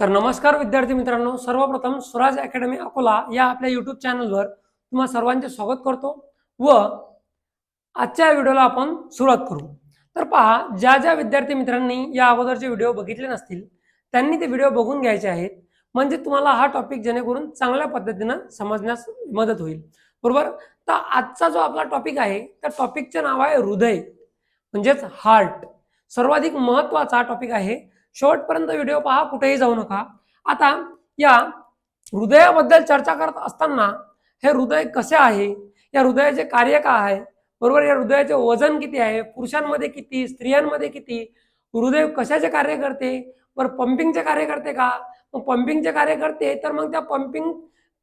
तर नमस्कार विद्यार्थी मित्रांनो सर्वप्रथम स्वराज अकॅडमी अकोला या आपल्या यूट्यूब चॅनलवर तुम्हा सर्वांचे स्वागत करतो व आजच्या व्हिडिओला आपण सुरुवात करू. तर पहा ज्या ज्या विद्यार्थी मित्रांनी या अगोदरचे व्हिडिओ बघितले नसतील त्यांनी ते व्हिडिओ बघून घ्यायचे आहेत. म्हणजे तुम्हाला हा टॉपिक जेणेकरून चांगल्या पद्धतीनं समजण्यास मदत होईल. बरोबर? तर आजचा जो आपला टॉपिक आहे त्या टॉपिकचे नाव आहे हृदय म्हणजेच हार्ट सर्वाधिक महत्त्वाचा टॉपिक आहे शेवटपर्यंत व्हिडिओ पहा कुठेही जाऊ नका. आता या हृदयाबद्दल चर्चा करत असताना हे हृदय कसे आहे? या हृदयाचे कार्य काय आहे? बरोबर या हृदयाचे वजन किती आहे? पुरुषांमध्ये किती? स्त्रियांमध्ये किती? हृदय कशाचे कार्य करते? बरं पंपिंगचे कार्य करते का? मग पंपिंगचे कार्य करते तर मग त्या पंपिंग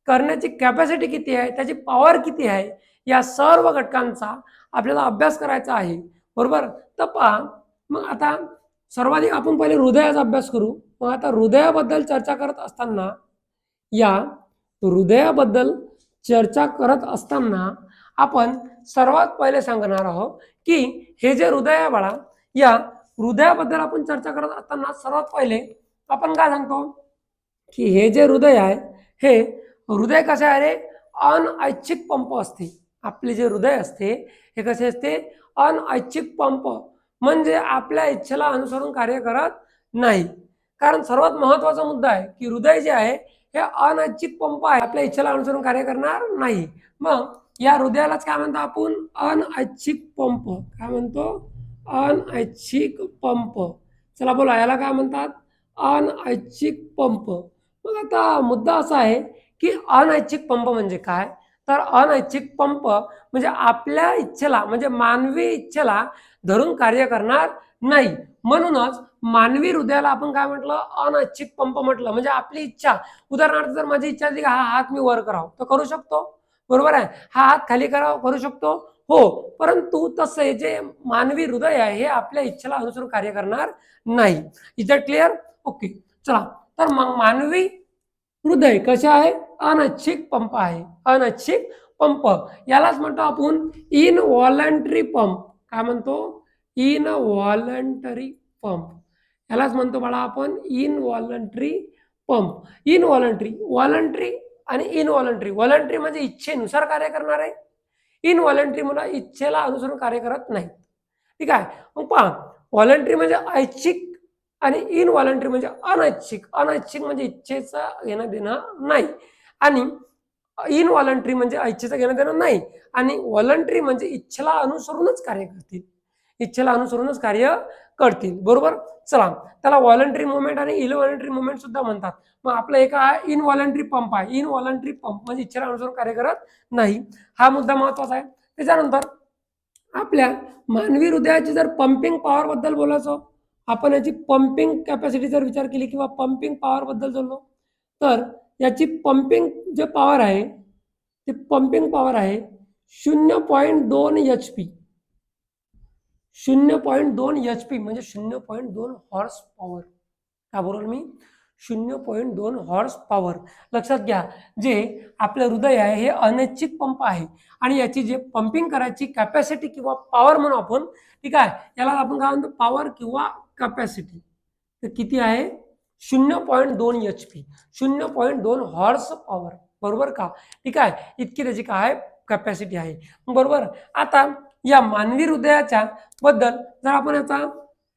करण्याची कॅपॅसिटी किती आहे? त्याची पॉवर किती आहे? या सर्व घटकांचा आपल्याला अभ्यास करायचा आहे. बरोबर? तर पहा मग आता सर्वाधिक आपण पहिले हृदयाचा अभ्यास करू. मग आता हृदयाबद्दल चर्चा करत असताना या हृदयाबद्दल चर्चा करत असताना आपण सर्वात पहिले सांगणार आहोत की हे जे हृदय आहे बाळा या हृदयाबद्दल आपण चर्चा करत असताना सर्वात पहिले आपण काय सांगतो? की हे जे हृदय आहे हे हृदय कसे आहे रे? अनऐच्छिक पंप असते. आपले जे हृदय असते हे कसे असते? अनऐच्छिक पंप. म्हणजे आपल्या इच्छेला अनुसरून कार्य करत नाही. कारण सर्वात महत्त्वाचा मुद्दा आहे की हृदय जे आहे हे अनैच्छिक पंप आहे. आपल्या इच्छेला अनुसरून कार्य करणार नाही. मग या हृदयालाच काय म्हणतो आपण? अनैच्छिक पंप. काय म्हणतो? अनैच्छिक पंप. चला बोला याला काय म्हणतात? अनैच्छिक पंप. मग आता मुद्दा असा आहे की अनैच्छिक पंप म्हणजे काय? तर अनैच्छिक पंप म्हणजे आपल्या इच्छेला म्हणजे मानवी इच्छेला धरून कार्य करणार नाही. म्हणूनच मानवी हृदयाला आपण काय म्हटलं? अनैच्छिक पंप म्हटलं. म्हणजे आपली इच्छा. उदाहरणार्थ जर माझी इच्छा असली की हा हात मी वर करावं तर करू शकतो. बरोबर आहे? हा हात खाली करावं करू शकतो. हो. परंतु तसे जे मानवी हृदय आहे हे आपल्या इच्छेला अनुसरून कार्य करणार नाही. इज दॅट क्लिअर ओके चला. तर मग मानवी हृदय कसे आहे? अनैच्छिक पंप आहे. अनैच्छिक पंप. यालाच म्हणतो आपण इन व्हॉलंटरी पंप काय म्हणतो? इन व्हॉलंटरी पंप यालाच म्हणतो बाळा आपण involuntary pump involuntary voluntary आणि इन व्हॉलंटरी व्हॉलंटरी म्हणजे इच्छेनुसार कार्य करणार. आहे इन व्हॉलंटरी मुला इच्छेला अनुसरून कार्य करत नाही ठीक आहे? मग पहा. व्हॉलंटरी म्हणजे ऐच्छिक आणि इन व्हॉलंटरी म्हणजे अनैच्छिक. अनैच्छिक म्हणजे इच्छेचा घेणं देणं नाही. आणि इन व्हॉलंटरी म्हणजे इच्छेचं घेणं देणं नाही. आणि व्हॉलंटरी म्हणजे इच्छेला अनुसरूनच कार्य करतील. इच्छेला अनुसरूनच कार्य करतील. बरोबर? चला. त्याला व्हॉलंटरी मुवमेंट आणि इनव्हॉलंटरी मुवमेंट सुद्धा म्हणतात. मग आपलं एक इनव्हॉलंटरी पंप आहे. इनव्हॉलंटरी पंप म्हणजे इच्छेला अनुसरून कार्य करत नाही. हा मुद्दा महत्त्वाचा आहे. त्याच्यानंतर आपल्या मानवी हृदयाची जर पंपिंग पॉवर बद्दल बोलायचो आपण याची पंपिंग कॅपॅसिटी जर विचार केली किंवा पंपिंग पॉवर बद्दल बोललो तर याची पंपिंग जे पॉवर आहे ते पंपिंग पॉवर आहे शून्य पॉईंट दोन एच पी शून्य पॉईंट दोन एच पी म्हणजे शून्य पॉईंट दोन हॉर्स पॉवर काय बरोबर मी? शून्य पॉईंट दोन हॉर्स पॉवर लक्षात घ्या जे आपलं हृदय आहे हे अनैच्छिक पंप आहे. आणि याची जे पंपिंग करायची कॅपॅसिटी किंवा पॉवर म्हणून आपण ठीक आहे? याला आपण काय म्हणतो? पॉवर किंवा कॅपॅसिटी तर किती आहे? शून्य पॉईंट दोन एच पी शून्य पॉईंट दोन हॉर्स पॉवर बरोबर का? ठीक आहे? इतकी त्याची काय कॅपॅसिटी आहे? बरोबर? आता या मानवी हृदयाच्या बद्दल जर आपण याचा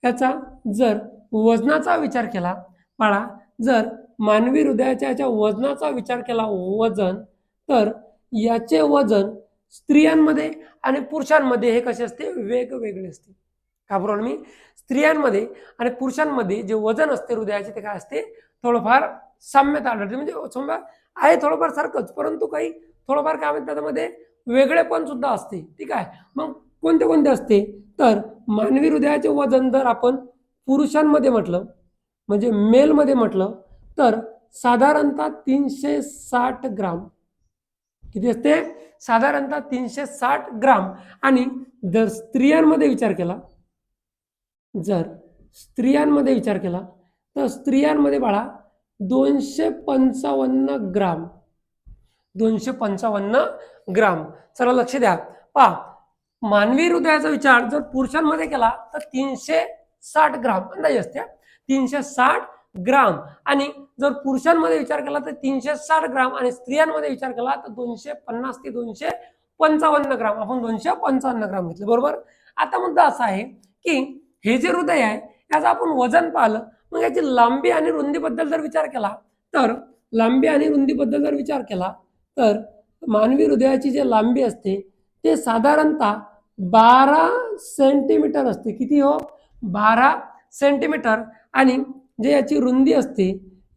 याचा जर वजनाचा विचार केला बाळा जर मानवी हृदयाच्या याच्या वजनाचा विचार केला वजन तर याचे वजन स्त्रियांमध्ये आणि पुरुषांमध्ये हे कसे असते? वेगवेगळे असते. का बरोबर मी स्त्रियांमध्ये आणि पुरुषांमध्ये जे वजन असते हृदयाचे ते काय असते? थोडंफार साम्यता आढळते. म्हणजे समजा आहे थोडंफार सारखंच परंतु काही थोडंफार काय म्हणतात त्यामध्ये? वेगळेपण सुद्धा असते. ठीक आहे? मग कोणते कोणते असते? तर मानवी हृदयाचे वजन जर आपण पुरुषांमध्ये म्हटलं म्हणजे मेलमध्ये म्हटलं तर साधारणतः तीनशे साठ ग्राम. किती असते? साधारणतः तीनशे साठ ग्राम. आणि जर स्त्रियांमध्ये विचार केला जर स्त्रियांमध्ये विचार केला तर स्त्रियांमध्ये बाळा दोनशे पंचावन्न ग्राम दोनशे पंचावन्न ग्राम. चला लक्ष द्या. पहा मानवी हृदयाचा विचार जर पुरुषांमध्ये केला तर तीनशे साठ ग्राम अंदाजे असते तीनशे साठ ग्राम. आणि जर पुरुषांमध्ये विचार केला तर तीनशे साठ ग्राम. आणि स्त्रियांमध्ये विचार केला तर दोनशे पन्नास ते दोनशे पंचावन्न ग्राम. आपण दोनशे पंचावन्न ग्राम घेतले बरोबर? आता मुद्दा असा आहे की हे जे हृदय आहे याचं आपण वजन पाहिलं मग याची लांबी आणि रुंदीबद्दल जर विचार केला तर लांबी आणि रुंदीबद्दल जर विचार केला तर मानवी हृदयाची जी लांबी असते ते साधारणतः बारा सेंटीमीटर असते. किती हो? बारा सेंटीमीटर. आणि जे याची रुंदी असते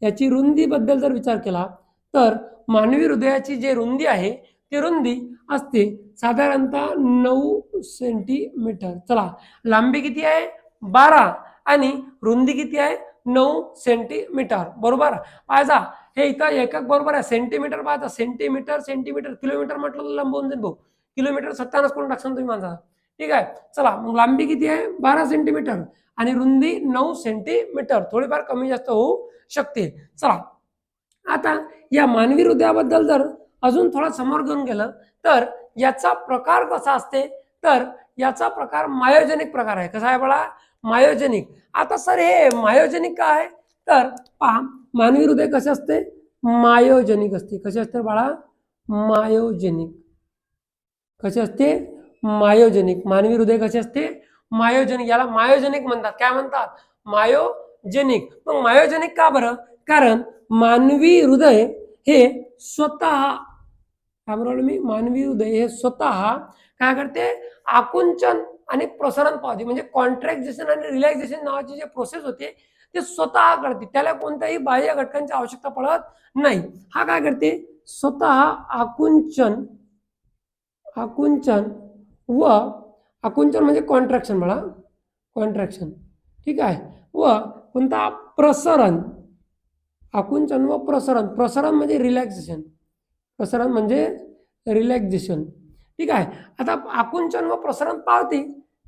याची रुंदीबद्दल जर विचार केला तर मानवी हृदयाची जी रुंदी आहे ती रुंदी असते. साधारणतः नऊ सेंटीमीटर चला लांबी किती आहे? बारा. आणि रुंदी किती आहे? नऊ सेंटीमीटर बरोबर? पाहिजा हे इथं एकक बरोबर आहे. सेंटीमीटर पाहायचा सेंटीमीटर सेंटीमीटर किलोमीटर म्हटलं तर जाईल भाऊ किलोमीटर सत्तावन्न करून टाकसान तुम्ही माझा. ठीक आहे? चला मग लांबी किती आहे? बारा सेंटीमीटर आणि रुंदी नऊ सेंटीमीटर थोडीफार कमी जास्त होऊ शकते. चला आता या मानवी हृदयाबद्दल जर अजून थोडा समोर घेऊन गेलं तर याचा प्रकार कसा असते? तर याचा प्रकार मायोजेनिक प्रकार आहे. कसा आहे बळा? मायोजेनिक. आता सर हे मायोजेनिक काय आहे? तर पहा मानवी हृदय कसे असते? मायोजेनिक असते. कसे असते बाळा? मायोजेनिक. कसे असते? मायोजेनिक. मानवी हृदय कसे असते? मायोजेनिक. याला मायोजेनिक म्हणतात. काय म्हणतात? मायोजेनिक. मग मायोजेनिक का बरं? कारण मानवी हृदय हे स्वतः काय म्हणलो मी मानवी हृदय हे स्वतः काय करते? आकुंचन आणि प्रसारण पावते म्हणजे कॉन्ट्रॅक्झेशन आणि रिलॅक्झेशन नावाची जे प्रोसेस होते ते स्वतः करते. त्याला कोणत्याही बाह्य घटकांची आवश्यकता पडत नाही. हा काय करते? स्वतः आकुंचन आकुंचन व आकुंचन म्हणजे कॉन्ट्रॅक्शन म्हणा. कॉन्ट्रॅक्शन ठीक आहे? व कोणता? प्रसरण. आकुंचन व प्रसरण. प्रसरण म्हणजे रिलॅक्सेशन प्रसरण म्हणजे रिलॅक्झेशन ठीक आहे? आता आकुंचन व प्रसरण पावते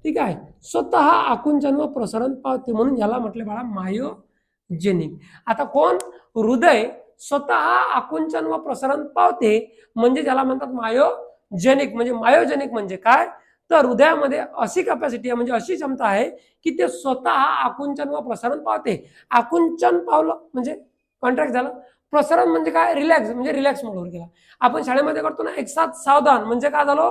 ठीक आहे? स्वतः आकुंचन व प्रसरण पावते म्हणून याला म्हटले बाळा मायोजेनिक आता कोण? हृदय स्वतः आकुंचन व प्रसरण पावते म्हणजे ज्याला म्हणतात मायोजेनिक म्हणजे मायोजेनिक म्हणजे काय? तर हृदयामध्ये अशी कॅपॅसिटी आहे म्हणजे अशी क्षमता आहे की ते स्वतः आकुंचन व प्रसारण पावते आकुंचन पावलं म्हणजे कॉन्ट्रॅक्ट झालं. प्रसारण म्हणजे काय? रिलॅक्स म्हणजे रिलॅक्स मोडवर गेला. आपण शाळेमध्ये करतो ना एक साथ सावधान. म्हणजे काय झालो?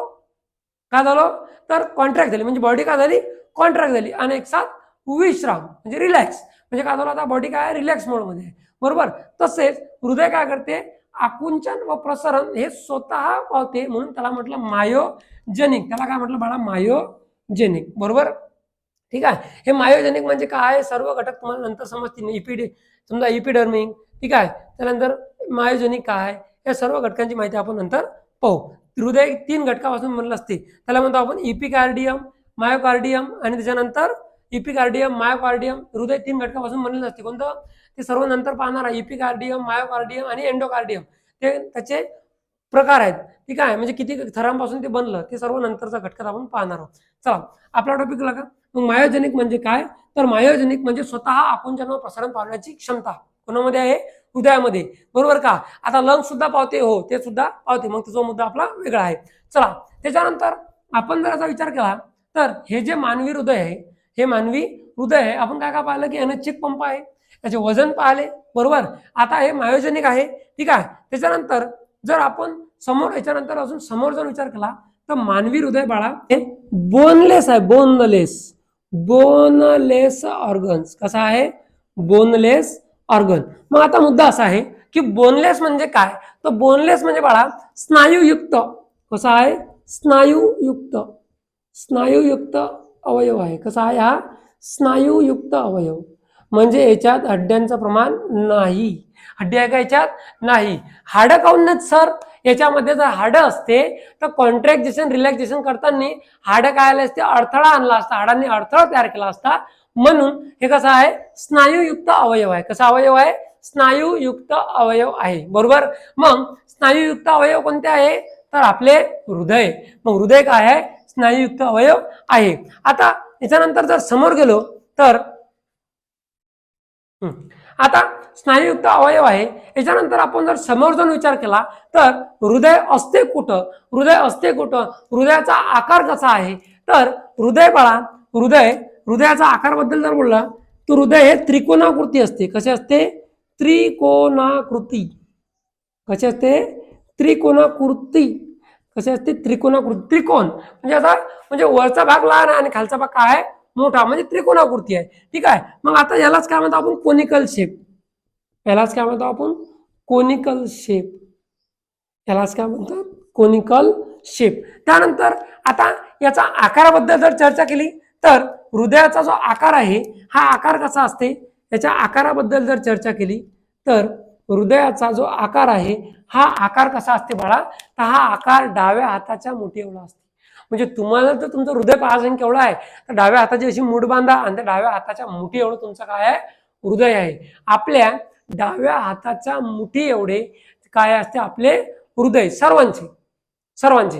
काय झालं? तर कॉन्ट्रॅक्ट झाली. म्हणजे बॉडी काय झाली? कॉन्ट्रॅक्ट झाली. आणि एक साथ विश्राम म्हणजे रिलॅक्स म्हणजे काय झालं आता? बॉडी काय? रिलॅक्स मोडमध्ये आहे बरोबर? तसेच हृदय काय करते? आकुंचन व प्रसारण हे स्वतः पावते म्हणून त्याला म्हटलं मायोजेनिक त्याला काय म्हटलं? बाळा मायोजेनिक बरोबर? ठीक आहे? हे मायोजेनिक म्हणजे काय? सर्व घटक तुम्हाला नंतर समजतील. इपिडी समजा इपिडर्मिंग ठीक आहे? त्यानंतर मायोजेनिक काय या सर्व घटकांची माहिती आपण नंतर पाहू. हृदय तीन घटकापासून बनलं असते. त्याला म्हणतो आपण इपिकार्डियम मायोकार्डियम आणि त्याच्यानंतर इपिकार्डियम मायोकार्डियम हृदय तीन घटकापासून बनलेलं असते. कोणतं? ते सर्व नंतर पाहणार आहे. इपिकार्डियम मायोकार्डियम आणि एंडोकार्डियम. ते त्याचे प्रकार आहेत. ठीक आहे? म्हणजे किती थरांपासून ते बनलं ते सर्व नंतरचा घटकात आपण पाहणार आहोत. चला आपला टॉपिक का मग मायोजेनिक म्हणजे काय? तर मायोजेनिक म्हणजे स्वतः आपण ज्यांना प्रसारण पावण्याची क्षमता. कोणामध्ये आहे? हृदयामध्ये. बरोबर का? आता लंग सुद्धा पावते हो ते सुद्धा पावते. मग त्याचा मुद्दा आपला वेगळा आहे. चला त्याच्यानंतर आपण जर असा विचार केला तर हे जे मानवी हृदय आहे हे मानवी हृदय आहे आपण काय काय पाहिलं की अनैच्छिक पंप आहे त्याचे वजन पाहिले बरोबर? आता हे मायोजनिक आहे ठीक आहे? त्याच्यानंतर जर आपण समोर याच्यानंतर अजून समोर जर विचार केला तर मानवी हृदय बाळा हे बोनलेस आहे बोनलेस बोनलेस ऑर्गन्स कसा आहे? Boneless organ. मग आता मुद्दा असा आहे की बोनलेस म्हणजे काय? तर बोनलेस म्हणजे बाळा स्नायूयुक्त. कसा आहे? स्नायूयुक्त. स्नायूयुक्त अवयव आहे. कसा आहे हा? स्नायूयुक्त अवयव. म्हणजे याच्यात हड्ड्यांचं प्रमाण नाही. हड्डी आहे का याच्यात? नाही. हाडं काऊन नाहीत सर? याच्यामध्ये जर हाडं असते तर कॉन्ट्रॅक्जेशन रिलॅक्झेशन करताना हाडं काय आले असते? अडथळा आणला असता. हाडांनी अडथळा तयार केला असता. म्हणून हे कसं आहे? स्नायूयुक्त अवयव आहे. कसा अवयव आहे? स्नायूयुक्त अवयव आहे. बरोबर? मग स्नायूयुक्त अवयव कोणते आहे? तर आपले हृदय. मग हृदय काय आहे? स्नायूयुक्त अवयव आहे. आता याच्यानंतर जर समोर गेलो तर आता स्नायूयुक्त अवयव आहे. याच्यानंतर आपण जर समोर जाऊन विचार केला तर हृदय असते कुठं? हृदय असते कुठं? हृदयाचा आकार कसा आहे? तर हृदय बाळा हृदय हृदयाचा आकाराबद्दल जर बोलला तर हृदय हे त्रिकोणाकृती असते. कसे असते? त्रिकोणाकृती. कसे असते? त्रिकोणाकृती. कसे असते? त्रिकोणाकृती. त्रिकोण. म्हणजे आता म्हणजे वरचा भाग लहान आहे आणि खालचा भाग काय आहे मोठा. म्हणजे त्रिकोणाकृती आहे. ठीक आहे? मग आता यालाच काय म्हणतो आपण? Conical shape. यालाच काय म्हणतो आपण? Conical shape. यालाच काय म्हणतात? Conical shape. त्यानंतर आता याचा आकाराबद्दल जर चर्चा केली तर हृदयाचा जो आकार आहे हा आकार कसा असते? त्याच्या आकाराबद्दल जर चर्चा केली तर हृदयाचा जो आकार आहे हा आकार कसा असते बाळा? तर हा आकार डाव्या हाताच्या मुठी एवढा असते. म्हणजे तुम्हाला जर तुमचं हृदय पाहायचं केवढा आहे तर डाव्या हाताची अशी मूठ बांधा आणि त्या डाव्या हाताच्या मुठी एवढं तुमचं काय आहे? हृदय आहे. आपल्या डाव्या हाताच्या मुठी एवढे काय असते आपले? हृदय. सर्वांचे. सर्वांचे.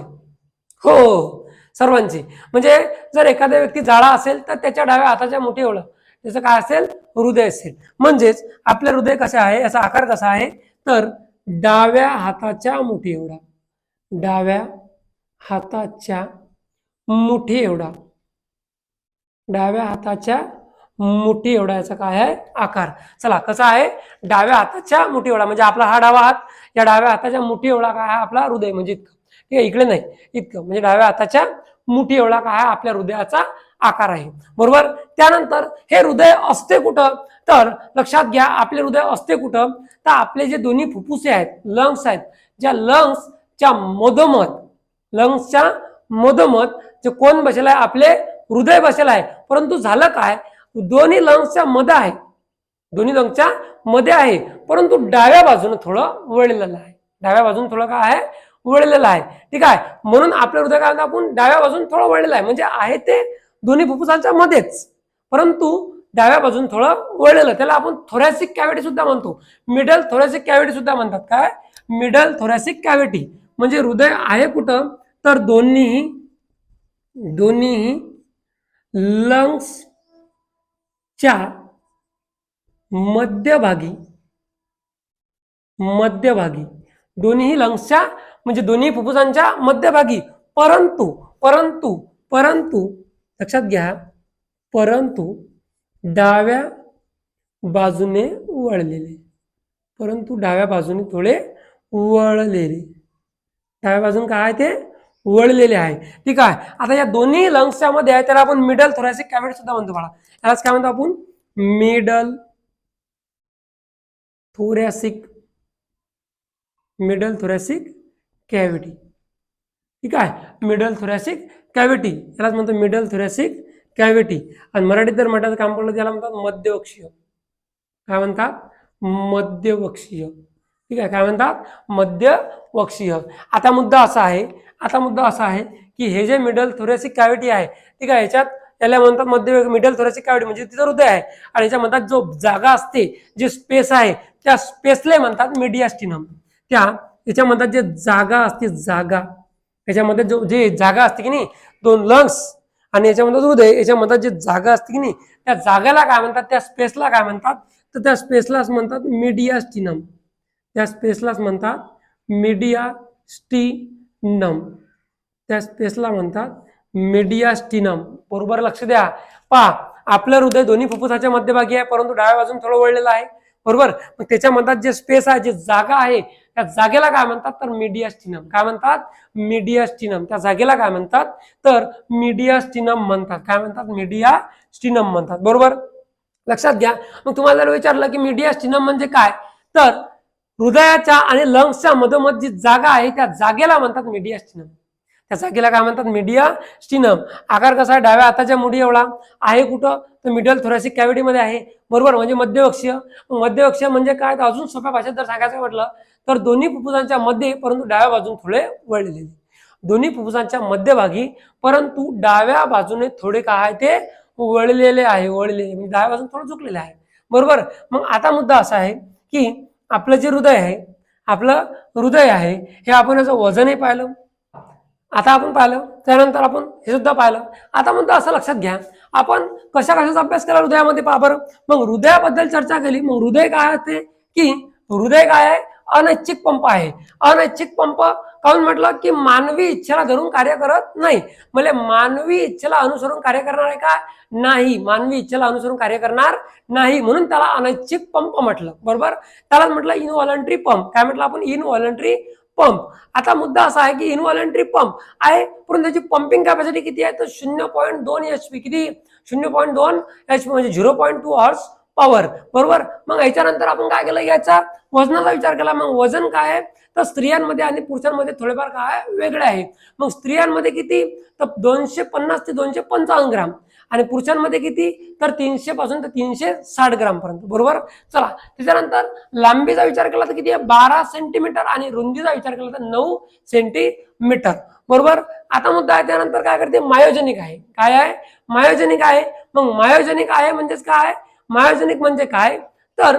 हो हो, सर्वांची. म्हणजे जर एखाद्या व्यक्ती जाळा असेल तर त्याच्या डाव्या हाताच्या मुठी एवढं त्याचं काय असेल? हृदय असेल. म्हणजेच आपलं हृदय कसं आहे? याचा आकार कसा आहे? तर डाव्या हाताच्या मुठी एवढा. डाव्या हाताच्या मुठी एवढा. डाव्या हाताच्या मुठी एवढा. याचा काय आहे? आकार. चला कसा आहे? डाव्या हाताच्या मुठी एवढा. म्हणजे आपला हा डावा हात या डाव्या हाताच्या मुठी एवढा काय आहे? आपला हृदय. म्हणजे इतकं. ठीक आहे इकडे नाही इतकं. म्हणजे डाव्या हाताच्या मुठी एवढा काय आहे आपल्या हृदयाचा आकार आहे. बरोबर? त्यानंतर हे हृदय असते कुठं? तर लक्षात घ्या आपले हृदय असते कुठं? तर आपले जे दोन्ही फुफ्फुसे आहेत लंग्स आहेत ज्या लंग्सच्या मधोमध लंग्सच्या मधोमध जे कोण बसेल आहे आपले हृदय बसेल आहे. परंतु झालं काय? दोन्ही लंग्सच्या मध्ये आहे. दोन्ही लंग्सच्या मध्ये आहे. परंतु डाव्या बाजूने थोडं वळलेलं आहे. डाव्या बाजूने थोडं काय आहे? वळलेलं आहे. ठीक आहे? म्हणून आपलं हृदय आपण डाव्या बाजून थोडं वळलेलं आहे. म्हणजे आहे ते दोन्ही फुफ्फुसांच्या मध्येच. परंतु डाव्या बाजून थोडं वळलेलं. त्याला आपण थोरॅसिक कॅव्हिटी सुद्धा म्हणतो. मिडल थोरॅसिक कॅव्हिटी सुद्धा म्हणतात. काय? मिडल थोरॅसिक कॅव्हिटी म्हणजे हृदय आहे कुठं? तर दोन्ही दोन्ही लंग्सच्या मध्यभागी मध्यभागी दोन्ही लंग्सच्या म्हणजे दोन्ही फुफ्फुसांच्या मध्यभागी. परंतु परंतु परंतु लक्षात घ्या. परंतु डाव्या बाजूने वळलेले. परंतु डाव्या बाजूने थोडे वळलेले. डाव्या बाजून काय आहे ते? वळलेले आहे. ठीक आहे. आता या दोन्ही लंग्सच्या मध्ये आहे त्याला आपण मिडल थोरॅसिक कॅव्हिटी सुद्धा म्हणतो बाळा. यालाच काय म्हणतो आपण? Middle thoracic middle thoracic cavity. ठीक आहे? Middle thoracic cavity. यालाच म्हणतो मिडल थोरॅसिक कॅव्हिटी. आणि मराठीत जर म्हटायचं काम पडलं त्याला म्हणतात मध्यवक्षीय. काय म्हणतात? मध्यवक्षीय. ठीक आहे? काय म्हणतात? मध्यवक्षीय. आता मुद्दा असा आहे आता मुद्दा असा आहे की हे जे मिडल थोरॅसिक कॅव्हिटी आहे ठीक आहे? याच्यात याला म्हणतात मध्य मिडल थोरॅसिक कॅव्हिटी म्हणजे तिथं हृदय आहे. आणि याच्या म्हणतात जो जागा असते जे स्पेस आहे त्या स्पेसला म्हणतात मीडियास्टिनम त्या याच्या जे जागा असते जागा. याच्यामध्ये जो जे जागा असते की नाही दोन लंग्स आणि याच्यामध्ये हृदय याच्या जे जागा असते की नाही त्या जागेला काय म्हणतात त्या स्पेसला काय म्हणतात? तर त्या स्पेसलाच म्हणतात मीडियास्टिनम त्या स्पेसलाच म्हणतात मीडियास्टिनम त्या स्पेसला म्हणतात मीडियास्टिनम बरोबर लक्ष द्या. पा आपलं हृदय दोन्ही फुफ्फुसाच्या मध्यभागी आहे परंतु डाव्या बाजून थोडं वळलेलं आहे. बरोबर? मग त्याच्या जे स्पेस आहे जे जागा आहे त्या जागेला काय म्हणतात? तर मीडियास्टिनम काय म्हणतात? मीडियास्टिनम त्या जागेला काय म्हणतात? तर मीडियास्टिनम म्हणतात. काय म्हणतात? मीडियास्टिनम म्हणतात. बरोबर? लक्षात घ्या. मग तुम्हाला जर विचारलं की मीडियास्टिनम म्हणजे काय? तर हृदयाच्या आणि लंग्सच्या मधोमध जी जागा आहे त्या जागेला म्हणतात मीडियास्टिनम त्या जागेला काय म्हणतात? मीडिया स्टिनम आकार कसा आहे? डाव्या हाताच्या मुडी एवढा. आहे कुठं? तर मिडल थोरॅसिक कॅव्हिटीमध्ये आहे. बरोबर? म्हणजे मध्यवक्षीय मध्यवक्षीय म्हणजे काय? तर अजून सोप्या भाषेत जर सांगायचं म्हटलं तर दोन्ही फुफ्फुसांच्या मध्ये परंतु डाव्या बाजून थोडे वळलेले. दोन्ही फुफ्फुसांच्या मध्यभागी परंतु डाव्या बाजूने थोडे काय आहे ते वळलेले आहे वळलेले. म्हणजे डाव्या बाजून थोडं झुकलेले आहे. बरोबर? मग आता मुद्दा असा आहे की आपलं जे हृदय आहे आपलं हृदय आहे हे आपण याचं वजनही पाहिलं. आता आपण पाहिलं त्यानंतर आपण हे सुद्धा पाहिलं. आता मुद्दा असं लक्षात घ्या आपण कशा कशाचा अभ्यास केला हृदयामध्ये पहा बरं. मग हृदयाबद्दल चर्चा केली मग हृदय काय असते की हृदय काय आहे? अनैच्छिक पंप आहे. अनैच्छिक पंप काऊन म्हटलं की मानवी इच्छेला धरून कार्य करत नाही. म्हणजे मानवी इच्छेला अनुसरून कार्य करणार आहे का? नाही. मानवी इच्छेला अनुसरून कार्य करणार नाही. म्हणून त्याला अनैच्छिक पंप म्हटलं. बरोबर? त्याला म्हटलं इनव्हॉलंटरी पंप काय म्हटलं आपण? इनव्हॉलंटरी पंप आता मुद्दा असा आहे की इनव्हॉलंटरी पंप आहे. परंतु त्याची पंपिंग कॅपॅसिटी किती आहे? तर शून्य पॉईंट दोन एच पी किती? शून्य पॉईंट दोन एच पी म्हणजे zero point two horse power बरोबर? मग याच्यानंतर आपण काय केलं? याचा वजनाचा विचार केला. मग वजन काय आहे? तर स्त्रियांमध्ये आणि पुरुषांमध्ये थोडेफार काय वेगळे आहे. मग स्त्रियांमध्ये किती? तर दोनशे पन्नास ते दोनशे पंचावन्न ग्राम. आणि पुरुषांमध्ये किती? तर तीनशे पासून ते तीनशे साठ ग्राम पर्यंत. बरोबर? चला. त्याच्यानंतर लांबीचा विचार केला तर किती आहे? बारा सेंटीमीटर आणि रुंदीचा विचार केला तर नऊ सेंटीमीटर. बरोबर? आता मुद्दा आहे त्यानंतर काय करते? मायोजनिक आहे. काय आहे? मायोजनिक आहे. मग मायोजनिक आहे म्हणजेच काय मायोजनिक म्हणजे काय? तर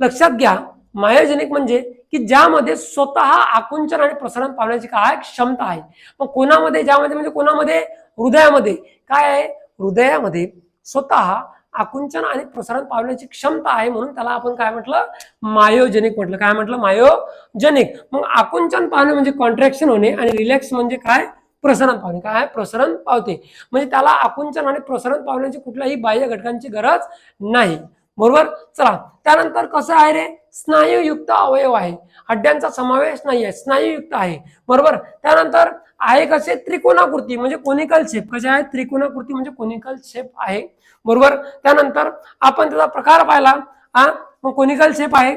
लक्षात घ्या मायोजनिक म्हणजे की ज्यामध्ये स्वतः आकुंचन आणि प्रसारण पावण्याची काय क्षमता आहे. मग कोणामध्ये? ज्यामध्ये म्हणजे कोणामध्ये? हृदयामध्ये. काय आहे? हृदयामध्ये स्वतः आकुंचन आणि प्रसारण पावण्याची क्षमता आहे म्हणून त्याला आपण काय म्हटलं? मायोजनिक म्हटलं. काय म्हटलं? मायोजनिक. मग आकुंचन पाहणे म्हणजे कॉन्ट्रॅक्शन होणे आणि रिलॅक्स म्हणजे काय? प्रसरण पावणे. काय? आहे? प्रसरण पावते. म्हणजे त्याला आकुंचन आणि प्रसरण पावण्याची कुठल्याही बाह्य घटकांची गरज नाही. बरोबर? चला. त्यानंतर कसं आहे रे? स्नायूयुक्त अवयव आहे. हड्ड्यांचा समावेश नाही आहे. स्नायूयुक्त आहे. बरोबर? त्यानंतर आहे कसे? त्रिकोणाकृती. म्हणजे कोनिकल शेप. कसे आहे त्रिकोणाकृती म्हणजे कोनिकल शेप आहे. बरोबर? त्यानंतर आपण त्याचा प्रकार पाहिला. हा मग कोनिकल शेप आहे.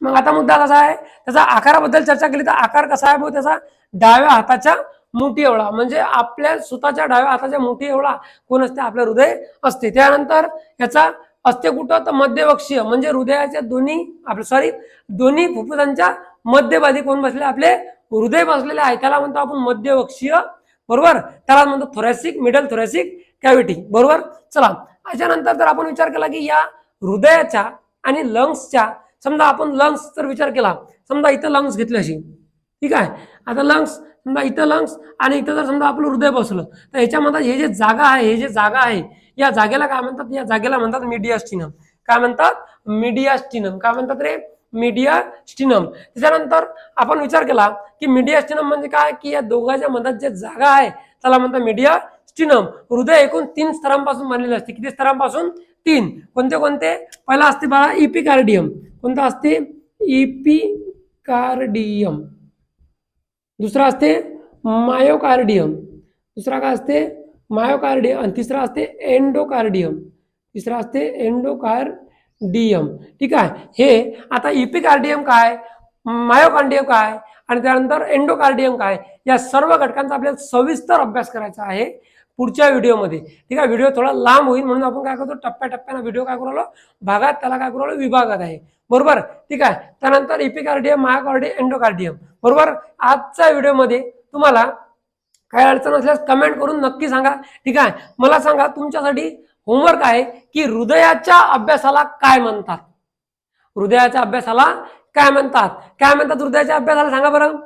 मग आता मुद्दा कसा आहे? त्याचा आकाराबद्दल चर्चा केली. तर आकार कसा आहे? भाऊ त्याचा डाव्या हाताच्या मुठी एवढा. म्हणजे आपल्या स्वतःच्या डाव्या हाताच्या मुठी एवढा कोण असते आपलं हृदय असते. त्यानंतर याचा असते कुठं तर मध्यवक्षीय म्हणजे हृदयाच्या दोन्ही आपल्या सॉरी दोन्ही फुफ्फुसांच्या मध्यभागी कोण बसले? आपले हृदय बसलेले आहे. त्याला म्हणतो आपण मध्यवक्षीय बरोबर? त्याला म्हणतो थोरॅसिक मिडल थोरॅसिक कॅव्हिटी बरोबर? चला. याच्यानंतर जर आपण विचार केला की या हृदयाच्या आणि लंग्सच्या समजा आपण लंग्स जर विचार केला. समजा इथं लंग्स घेतले अशी ठीक आहे? आता लंग्स समजा इथं लंग्स आणि इथं जर समजा आपलं हृदय बसलं तर ह्याच्यामध्ये हे जे जागा आहे हे जे जागा आहे या जागेला काय म्हणतात? या जागेला म्हणतात मीडियास्टिनम काय म्हणतात? मीडियास्टिनम काय म्हणतात रे? मीडिया स्टिनम त्याच्यानंतर आपण विचार केला की मीडियास्टिनम म्हणजे काय? की या दोघांच्या मधात जे जागा आहे त्याला म्हणतात मीडिया स्टिनम हृदय एकूण तीन स्तरांपासून बनलेले असते. किती स्तरांपासून? तीन. कोणते कोणते? पहिला असते बाळा इपिकार्डियम कोणतं असते? इपिकार्डियम दुसरा असते मायोकार्डियम. दुसरा काय असते? मायोकार्डियम. आणि तिसरा असते एंडोकार्डियम. तिसरा असते एंडोकार्डियम. ठीक आहे? हे आता इपिकार्डियम काय? मायोकार्डियम काय? आणि त्यानंतर एंडोकार्डियम काय? या सर्व घटकांचा आपल्याला सविस्तर अभ्यास करायचा आहे. पुढच्या व्हिडिओमध्ये. ठीक आहे व्हिडिओ थोडा लांब होईल म्हणून आपण काय करतो टप्प्याटप्प्यानं व्हिडिओ काय करू भागात त्याला काय करू विभागात आहे. बरोबर? ठीक आहे त्यानंतर इपिकार्डियम महाकार्डियम एंडोकार्डियम. बरोबर? आजच्या व्हिडिओमध्ये तुम्हाला काय अडचण असल्यास कमेंट करून नक्की सांगा. ठीक आहे मला सांगा तुमच्यासाठी होमवर्क आहे की हृदयाच्या अभ्यासाला काय म्हणतात? हृदयाच्या अभ्यासाला काय म्हणतात? काय म्हणतात हृदयाच्या अभ्यासाला सांगा बरं.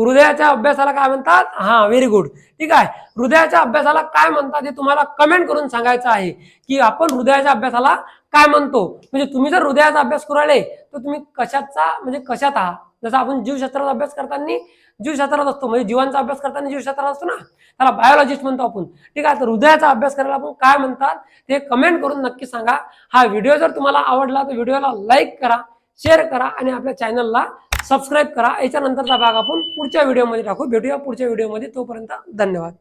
हृदयाच्या अभ्यासाला काय म्हणतात? हा व्हेरी गुड ठीक आहे. हृदयाच्या अभ्यासाला काय म्हणतात हे तुम्हाला कमेंट करून सांगायचं आहे की आपण हृदयाच्या अभ्यासाला काय म्हणतो? म्हणजे तुम्ही जर हृदयाचा अभ्यास करू राहिले तर तुम्ही कशाचा म्हणजे कशात आहात? जसं आपण जीवशास्त्राचा अभ्यास करताना जीवशास्त्रात असतो. म्हणजे जीवांचा अभ्यास करताना जीवशास्त्रात असतो ना? त्याला बायोलॉजिस्ट म्हणतो आपण. ठीक आहे? तर हृदयाचा अभ्यास करायला आपण काय म्हणतात? ते कमेंट करून नक्की सांगा. हा व्हिडिओ जर तुम्हाला आवडला तर व्हिडिओला लाईक करा शेअर करा आणि आपल्या चॅनलला सबस्क्राईब करा. याच्यानंतरचा भाग आपण पुढच्या व्हिडिओमध्ये टाकू. भेटूया पुढच्या व्हिडिओमध्ये तोपर्यंत धन्यवाद.